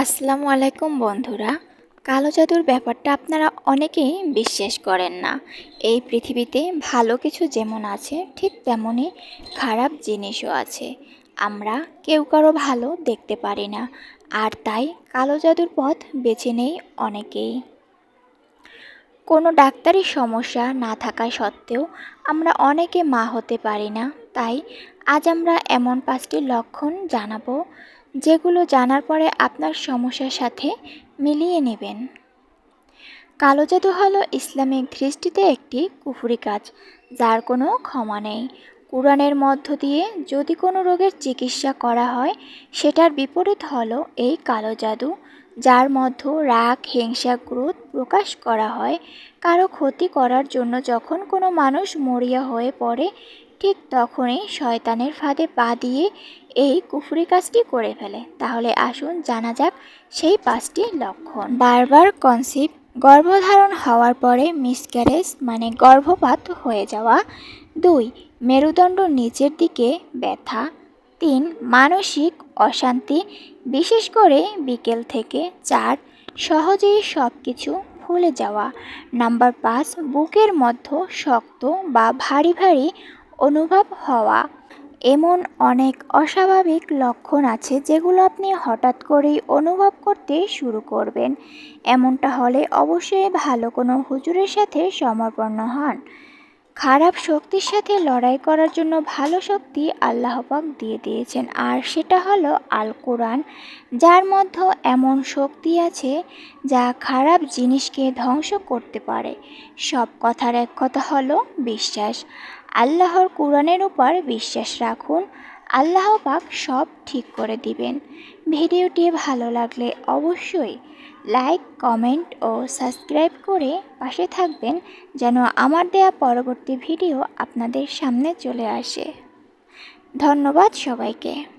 আসসালামু আলাইকুম বন্ধুরা। কালো জাদুর ব্যাপারটা আপনারা অনেকেই বিশ্বাস করেন না। এই পৃথিবীতে ভালো কিছু যেমন আছে, ঠিক তেমনই খারাপ জিনিসও আছে। আমরা কেউ কারও ভালো দেখতে পারি না, আর তাই কালো জাদুর পথ বেছে নেই অনেকেই। কোনো ডাক্তারি সমস্যা না থাকা সত্ত্বেও আমরা অনেকে মা হতে পারি না, তাই আজ আমরা এমন পাঁচটি লক্ষণ জানাব যেগুলো জানার পরে আপনার সমস্যার সাথে মিলিয়ে নেবেন। কালো জাদু হলো ইসলামিক দৃষ্টিতে একটি কুফুরি কাজ, যার কোনো ক্ষমা নেই। কোরআনের মধ্য দিয়ে যদি কোনো রোগের চিকিৎসা করা হয়, সেটার বিপরীত হলো এই কালো জাদু, যার মধ্য রাগ, হিংসা, ক্রোধ প্রকাশ করা হয়। কারও ক্ষতি করার জন্য যখন কোনো মানুষ মরিয়া হয়ে পড়ে ঠিক তখনই শয়তানের ফাঁদে পা দিয়ে এই কুফরি কাজটি করে ফেলে। তাহলে আসুন জানা যাক সেই পাঁচটি লক্ষণ। বারবার কনসিভ গর্ভধারণ হওয়ার পরে মিসক্যারেজ মানে গর্ভপাত হয়ে যাওয়া। দুই, মেরুদণ্ড নিচের দিকে ব্যথা। তিন, মানসিক অশান্তি, বিশেষ করে বিকেল থেকে। চার, সহজেই সব কিছু ভুলে যাওয়া। নাম্বার পাঁচ, বুকের মধ্য শক্ত বা ভারী ভারী অনুভব হওয়া। এমন অনেক অস্বাভাবিক লক্ষণ আছে যেগুলো আপনি হঠাৎ করেই অনুভব করতে শুরু করবেন। এমনটা হলে অবশ্যই ভালো কোনো হুজুরের সাথে সমর্পন্ন হন। খারাপ শক্তির সাথে লড়াই করার জন্য ভালো শক্তি আল্লাহ পাক দিয়ে দিয়েছেন। আর সেটা হলো আল কোরআন যার মধ্যে এমন শক্তি আছে যা খারাপ জিনিসকে ধ্বংস করতে পারে। সব কথার এক কথা হলো বিশ্বাস। আল্লাহর কোরআনের উপর বিশ্বাস রাখুন। আল্লাহ পাক সব ঠিক করে দিবেন। ভিডিওটি ভালো লাগলে অবশ্যই লাইক, কমেন্ট ও সাবস্ক্রাইব করে পাশে থাকবেন যেন আমার দেয়া পরবর্তী ভিডিও আপনাদের সামনে চলে আসে। ধন্যবাদ সবাইকে।